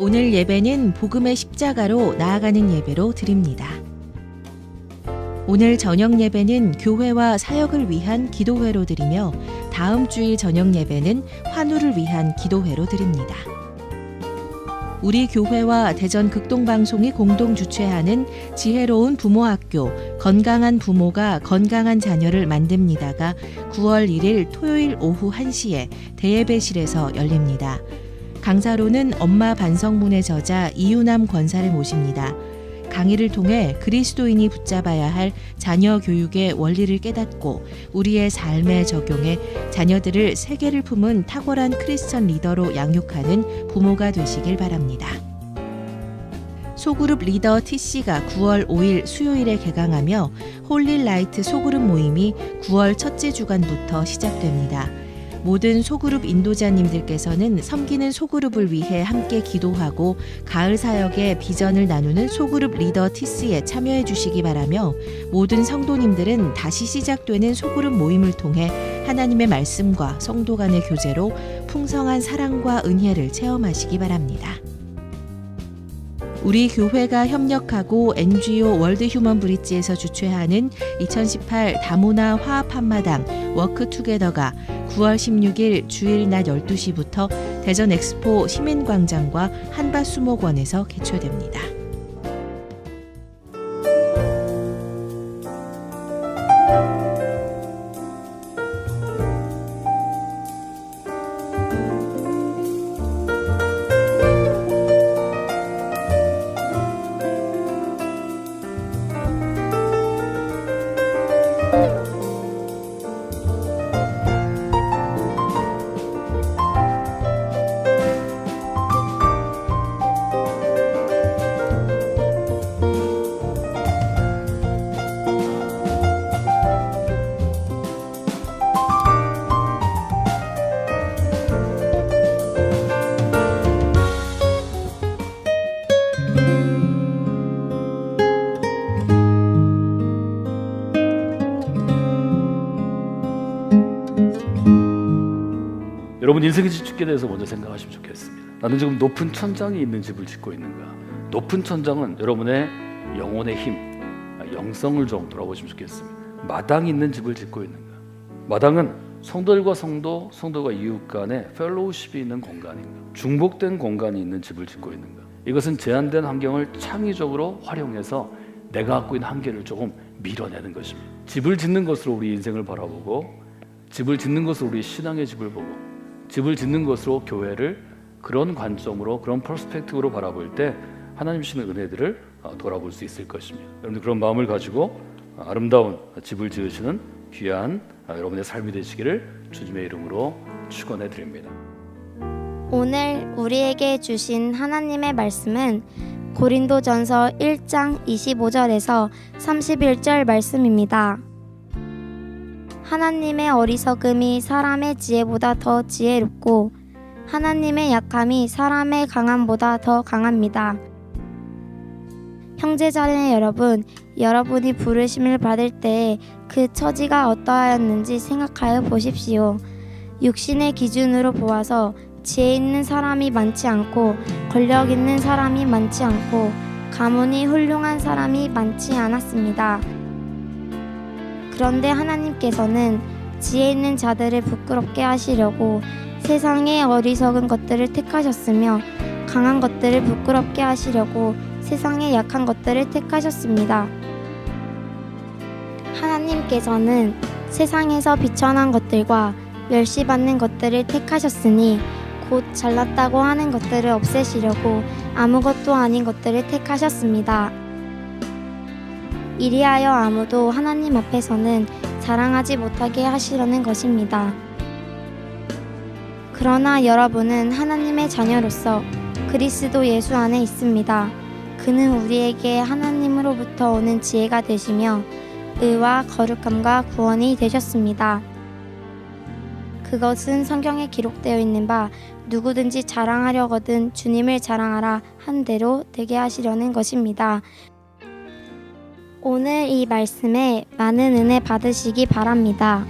오늘 예배는 복음의 십자가로 나아가는 예배로 드립니다. 오늘 저녁 예배는 교회와 사역을 위한 기도회로 드리며 다음 주일 저녁 예배는 환우를 위한 기도회로 드립니다. 우리 교회와 대전 극동방송이 공동 주최하는 지혜로운 부모학교 건강한 부모가 건강한 자녀를 만듭니다가 9월 1일 토요일 오후 1시에 대예배실에서 열립니다. 강사로는 엄마 반성문의 저자 이유남 권사를 모십니다. 강의를 통해 그리스도인이 붙잡아야 할 자녀 교육의 원리를 깨닫고 우리의 삶에 적용해 자녀들을 세계를 품은 탁월한 크리스천 리더로 양육하는 부모가 되시길 바랍니다. 소그룹 리더 TC가 9월 5일 수요일에 개강하며 홀릴라이트 소그룹 모임이 9월 첫째 주간부터 시작됩니다. 모든 소그룹 인도자님들께서는 섬기는 소그룹을 위해 함께 기도하고 가을 사역의 비전을 나누는 소그룹 리더 티스에 참여해 주시기 바라며 모든 성도님들은 다시 시작되는 소그룹 모임을 통해 하나님의 말씀과 성도 간의 교제로 풍성한 사랑과 은혜를 체험하시기 바랍니다. 우리 교회가 협력하고 NGO 월드 휴먼 브릿지에서 주최하는 2018 다문화 화합 한마당 워크 투게더가 9월 16일 주일 낮 12시부터 대전 엑스포 시민광장과 한밭수목원에서 개최됩니다. 여러분 인생의 지축에 대해서 먼저 생각하시면 좋겠습니다. 나는 지금 높은 천장이 있는 집을 짓고 있는가? 높은 천장은 여러분의 영혼의 힘, 영성을 좀 돌아보시면 좋겠습니다. 마당이 있는 집을 짓고 있는가? 마당은 성도들과 성도, 성도가 이웃 간의 펠로우십이 있는 공간인가? 중복된 공간이 있는 집을 짓고 있는가? 이것은 제한된 환경을 창의적으로 활용해서 내가 갖고 있는 한계를 조금 밀어내는 것입니다. 집을 짓는 것으로 우리 인생을 바라보고 집을 짓는 것으로 우리 신앙의 집을 보고 집을 짓는 것으로 교회를 그런 관점으로 그런 퍼스펙티브로 바라볼 때 하나님 주시는 은혜들을 어, 돌아볼 수 있을 것입니다. 여러분들 그런 마음을 가지고 어, 아름다운 집을 지으시는 귀한 어, 여러분의 삶이 되시기를 주님의 이름으로 축원해 드립니다. 오늘 우리에게 주신 하나님의 말씀은 고린도전서 1장 25절에서 31절 말씀입니다. 하나님의 어리석음이 사람의 지혜보다 더 지혜롭고 하나님의 약함이 사람의 강함보다 더 강합니다. 형제자매 여러분, 여러분이 부르심을 받을 때 그 처지가 어떠하였는지 생각하여 보십시오. 육신의 기준으로 보아서 지혜 있는 사람이 많지 않고 권력 있는 사람이 많지 않고 가문이 훌륭한 사람이 많지 않았습니다. 그런데 하나님께서는 지혜 있는 자들을 부끄럽게 하시려고 세상의 어리석은 것들을 택하셨으며 강한 것들을 부끄럽게 하시려고 세상의 약한 것들을 택하셨습니다. 하나님께서는 세상에서 비천한 것들과 멸시받는 것들을 택하셨으니 곧 잘났다고 하는 것들을 없애시려고 아무것도 아닌 것들을 택하셨습니다. 이리하여 아무도 하나님 앞에서는 자랑하지 못하게 하시려는 것입니다. 그러나 여러분은 하나님의 자녀로서 그리스도 예수 안에 있습니다. 그는 우리에게 하나님으로부터 오는 지혜가 되시며 의와 거룩함과 구원이 되셨습니다. 그것은 성경에 기록되어 있는 바 누구든지 자랑하려거든 주님을 자랑하라 한 대로 되게 하시려는 것입니다. 오늘 이 말씀에 많은 은혜 받으시기 바랍니다.